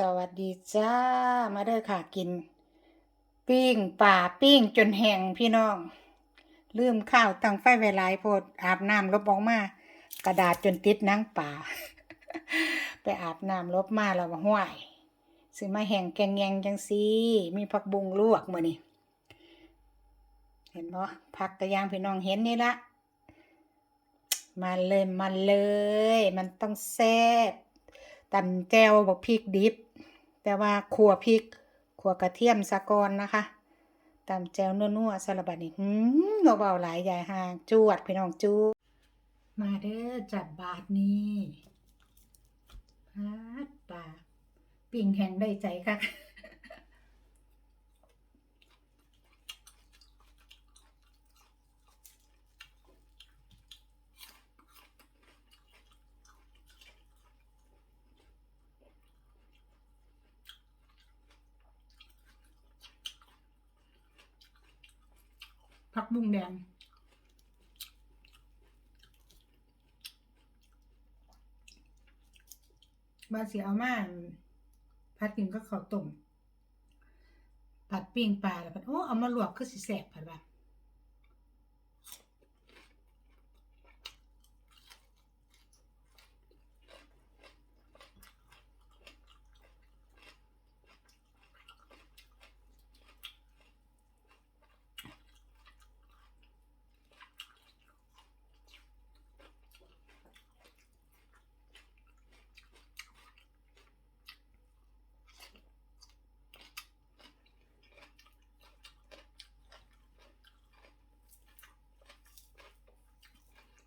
สวัสดีจ้า มาเด้อค่ะกิน ปิ้งป่าปิ้งจนแห้งพี่น้อง ลืมข้าวตั้งไฟไว้หลายโพดอาบน้ำลบออกมา กระดาษจนติดนังป่า ไปอาบน้ำลบมาแล้วว่าห้วยซื้อมาแห้งแกงแยงจังซีมีผักบุงลวกมือนี้เห็นบ่ผักกระยางพี่น้องเห็นนี่ละมาเลยมาเลย มันต้องแซ่บตำแจวบอกพริกดิบ แต่ว่าขัวพริกขัวกระเทียมสะกอนนะคะตำแจวนัวๆสลับบัดนี้หืมเราเบาหลายใหญ่ห่างจวดพี่น้องจูมาเด้อจัดบาทนี้พาดป่าปิ่งแห้งได้ใจค่ะ ผักบุ้งแดง บาเสียเอามาผัดกินก็ข้าวต้มผัดปิ้งปลาแล้วผัดโอ้เอามาลวกคือสิแสบผัดว่า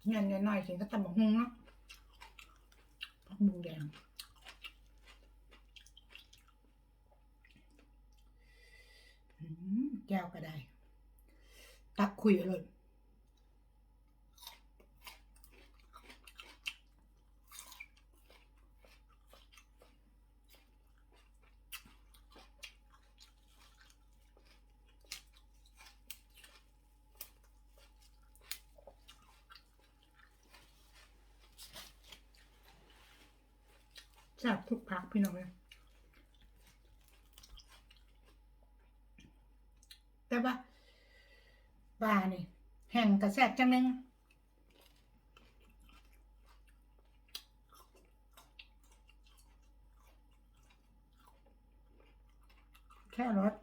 งี้ยหน่อยๆถึงก็ตำบักหุ่งเนาะผักบุงแดงแก้วก็ได้ ตักคุยเลย แซ่บทุกพักพี่น้องเลยแต่ว่าปลานี่ แห้งกระแซบจังนึงแค่รส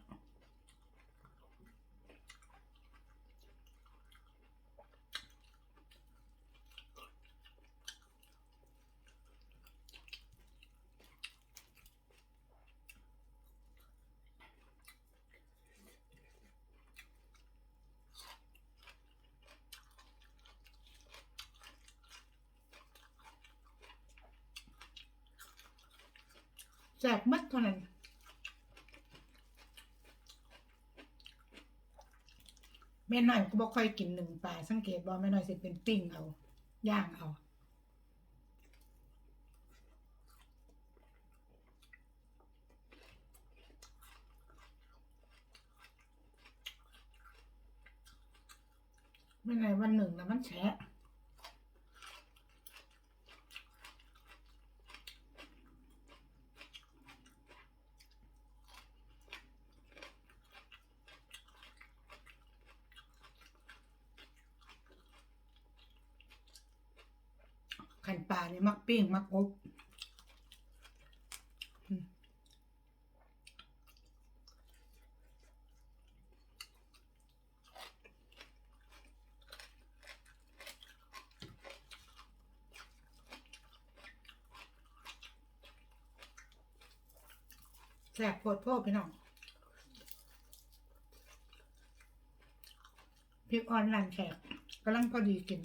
แซ่บมัดเท่านั้นแม่น้อยก็บ่ค่อยกินหนึ่งปลาสังเกตบ่แม่น้อยสิเป็นปิ้งเอา ย่างเอาไม่ไงวันหนึ่งนะมันแฉะ ขันปลาเนี่ยมักปิ้งมักอบแซ่บโพดโพดพี่น้องพริกอ่อนร้านแขกกำลังพอดีกิน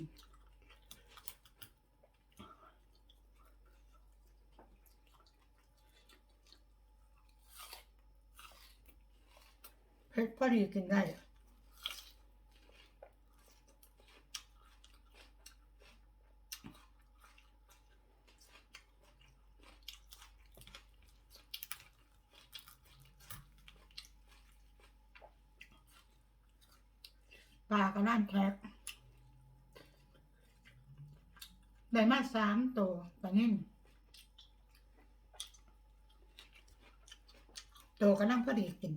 ผ็ดพอดีกินได้ปลากระด้านแคบได้มาสามตัวปลานิ่งโตก็นั่งพอดีกิน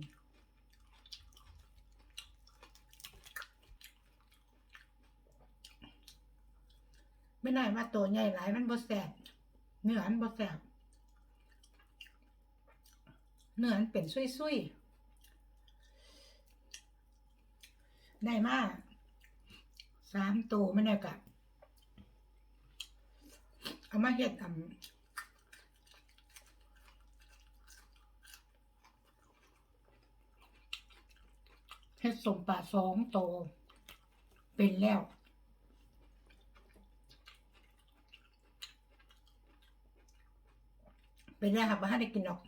ไม่น่าว่าโตใหญ่หลายมันบ่แสบเนื้อมันบ่แสบเนื้อมันเป็นซุยๆ ได้มากสามตัวไม่ได้กะเอามาเฮ็ดอ่ำเฮ็ดสมปลาสองตัวเป็นแล้ว เป็นแล้วครับบ้านได้กินหรอก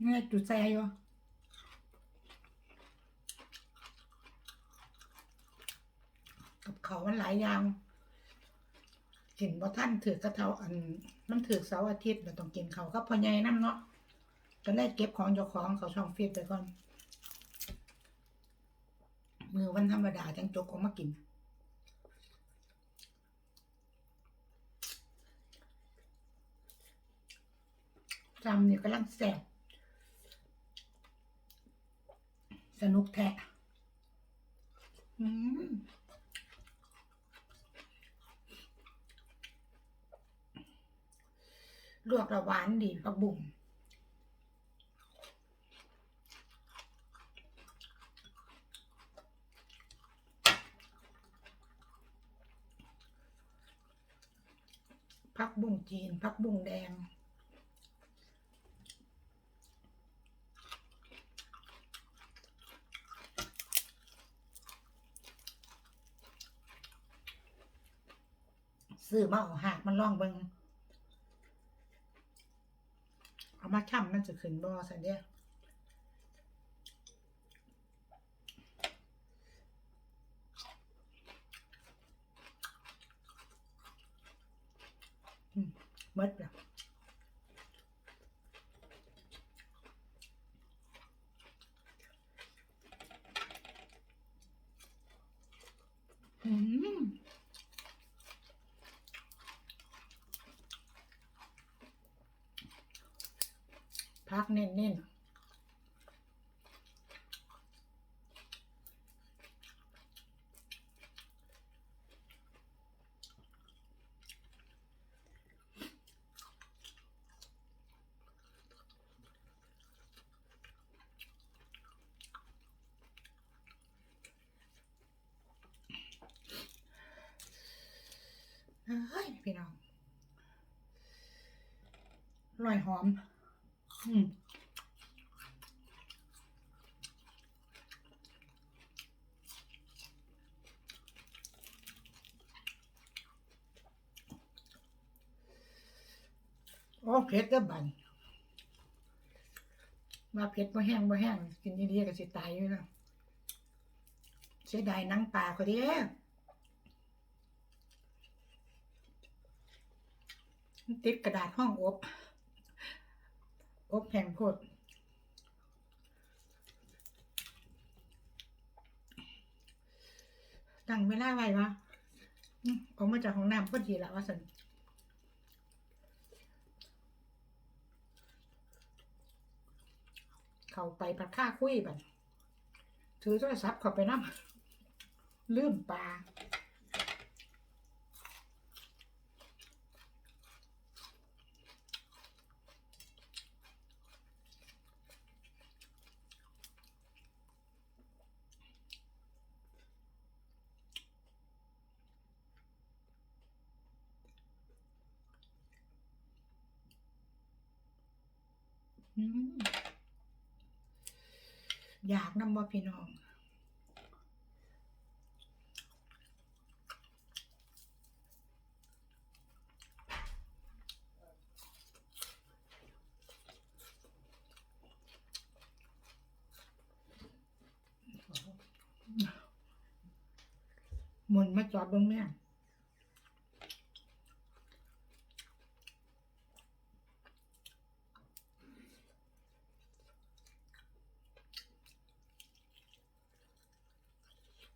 เนื้อจุดใจอยู่กับเขามันหลายอย่างเห็นว่าท่านถือกระเทาอัน มันถือเสาร์อาทิตย์เราต้องกินเขาก็พอใหญ่น้ำเนาะก็เลยเก็บของเจ้าของเขาช่องฟิตไปก่อน มือวันธรรมดาจังจกออกมากิน จำเนี่ยกำลังแสบสนุกแท้อืมลวกระหวานดีผักบุ่มผักบุ้งจีนผักบุ้งแดง ซื้อมาเอาหากมันล่องเบิงเอามาช่ำมันจะขึ้นบอสันเดียอืมหมดแล้วอืม พักเน้นเฮ้ยพี่น้องอร่อยหอม โอ้เผ็ดเด้อบันว่าเผ็ดบ่แห้งบ่แห้งกินดีๆก็สิตายอยู่นะเสียดายนังปลาก็ด้ติดกระดาษห้องอบ อบแห้งโพดตั้งเวลาไว้วะออกมาจากห้องน้ำพอดีละว่าสันเข้าไปปัดค่าคุยบัดถือโทรศัพท์เข้าไปนั่ลืมปลา อยากนำบ่พี่น้องมุนมาจอดเบิ่งแม่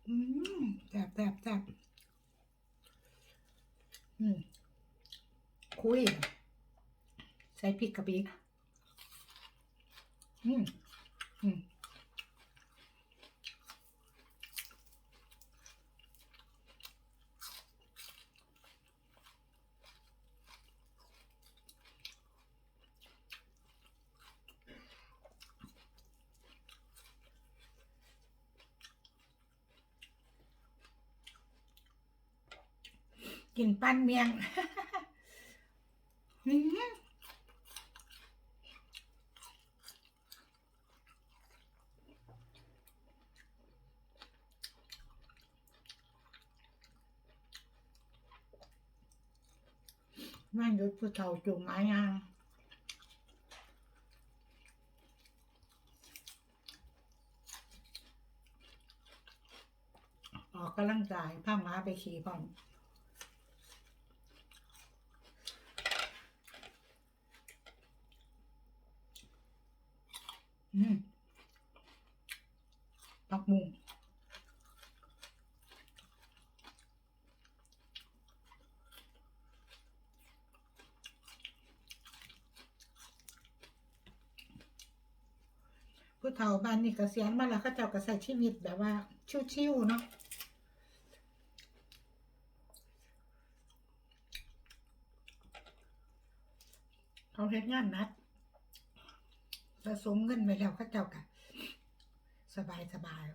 อืมแซ่บแซ่บแซ่บอืมคุย ใส่พริกกะปิอืมอืม กินปั้นเมียงอืมแม่งดูผู้เฒ่าจุ่มไม้ยางออกกำลังกายพาม้าไปขี่พร้อม อืมปักมุงผู้เฒ่าบ้านนี่กเกษียณมาแล้วเขาเจ้าก็ใช้ชีวิตแบบว่า ชิวๆเนาะเขาเฮ็ดงานนัก สะสมเงินไปแล้วเขาเจ้าก็สบายสบาย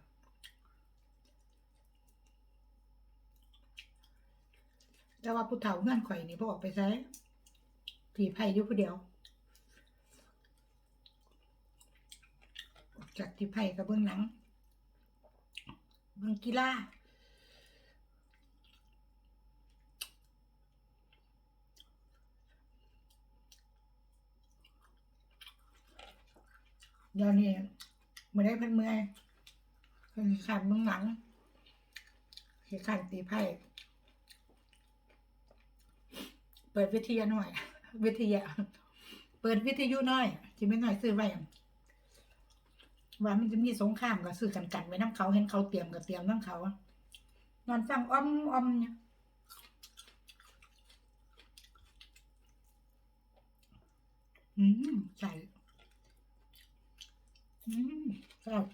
แต่ว่าผู้เฒ่าเงื่อนข่อยนี่พอออกไปใช้ผีไผ่อยู่ผู้เดียวจากที่ไผ่กับเบื้องหนัง เบื้องกีฬา เดี๋ยวนี้ไม่ได้เพิ่นเมื่อยเพิ่นขันเบื้องหลังขี้ขันตีไพ่เปิดวิทยาหน่อย วิทยา เปิดวิทยุหน่อยจิไม่หน่อยซื้อไว้ว่ามันจะมีสงครามก็ซื้อกันกันไว้น้ำเขาเห็นเขาเตรียมก็เตรียมน้ำเขานอนฟังอ้อมอ้อมเนี่ยอืมใช่ อืมชอบ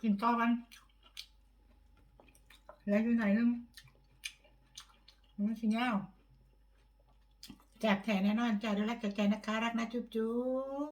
กินต่อกัน แล้วอยู่ไหนนึงมันสิเงาแจกแถแน่นอนจ้าดูแลกใจนะคะ รักนะ จุ๊บจุ๊บ